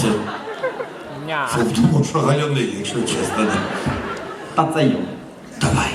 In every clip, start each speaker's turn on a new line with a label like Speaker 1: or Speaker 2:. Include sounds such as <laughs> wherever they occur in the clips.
Speaker 1: це? Фу, думав, що галяний, якщо чесно. да.
Speaker 2: Та це йо.
Speaker 1: Давай.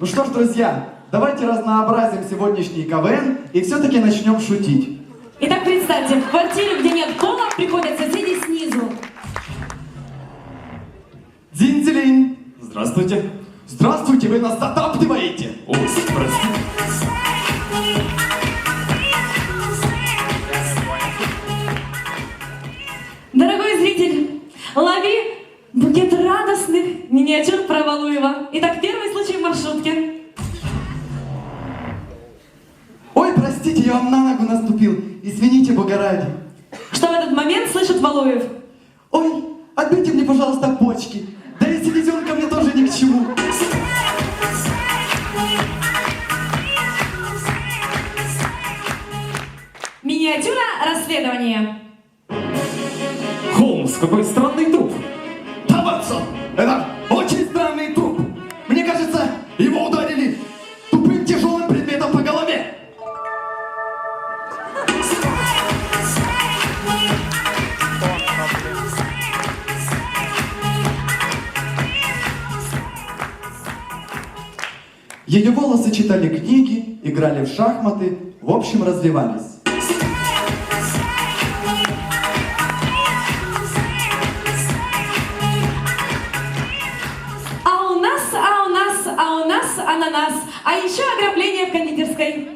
Speaker 3: Ну
Speaker 4: что ж, друзья, давайте разнообразим сегодняшний КВН и все-таки начнем шутить.
Speaker 3: Итак, представьте, в квартире, где нет пола, приходят соседи снизу.
Speaker 4: Дзинь-дзелинь!
Speaker 2: Здравствуйте.
Speaker 4: Здравствуйте, вы нас затаптываете!
Speaker 2: О, простите.
Speaker 3: Дорогой зритель, лови букет радостных миниатюр про Валуева. Итак, первый маршрутке.
Speaker 4: Ой, простите, я вам на ногу наступил. Извините, бога ради.
Speaker 3: Что в этот момент слышит Валуев?
Speaker 4: Ой, отбейте мне, пожалуйста, почки. Да и селезенка мне тоже ни к чему.
Speaker 3: Миниатюра расследования.
Speaker 2: Холмс, какой странный труп.
Speaker 4: Да, Ватсон, это Ее волосы читали книги, играли в шахматы, в общем, развивались.
Speaker 3: А у нас, а у нас, а у нас ананас. А еще ограбление в кондитерской.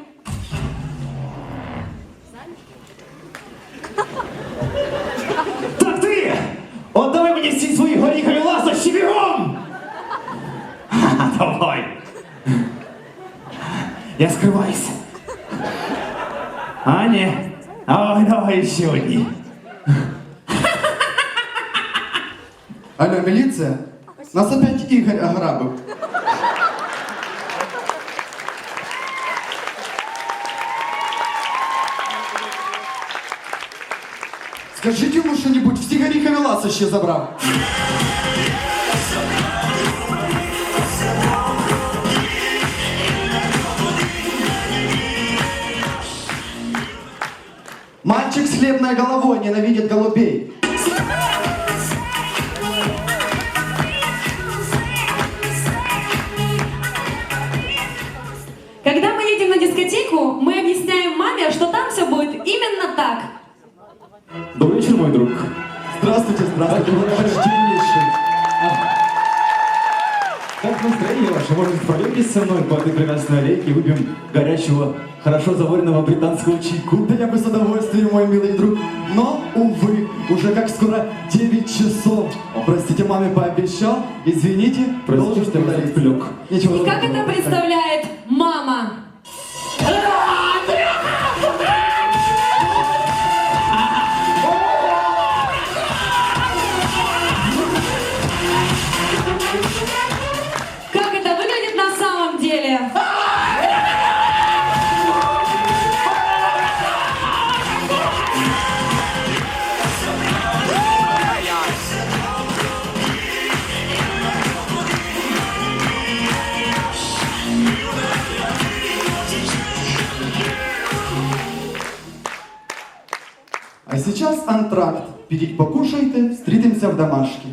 Speaker 2: Так ты! Отдавай мне всі свої горіхові ласощі бігом! Ха, <laughs> Давай! Я скрываюсь. А, не. Ой, давай еще одни.
Speaker 4: Алло, милиция? Нас опять Игорь ограбил. Скажите ему что-нибудь, всі горіхові ласощі забрав. Мальчик с хлебной головой ненавидит голубей.
Speaker 3: Когда мы едем на дискотеку, мы объясняем маме, что там все будет именно так.
Speaker 2: Добрый вечер, мой друг.
Speaker 4: Здравствуйте, здравствуйте.
Speaker 2: Как настроение ваше? Может, пройдетесь со мной по этой прекрасной аллейке и выпьем горячего, хорошо заваренного британского чайку?
Speaker 4: Да я бы с удовольствием, мой милый друг. Но, увы, уже как скоро 9 часов. Простите, маме пообещал. Извините,
Speaker 2: Простите,
Speaker 4: должен
Speaker 2: что я.
Speaker 4: Ничего
Speaker 3: И как это представляет мама?
Speaker 4: Сейчас антракт. Підіть покушайте, встретимся в домашке.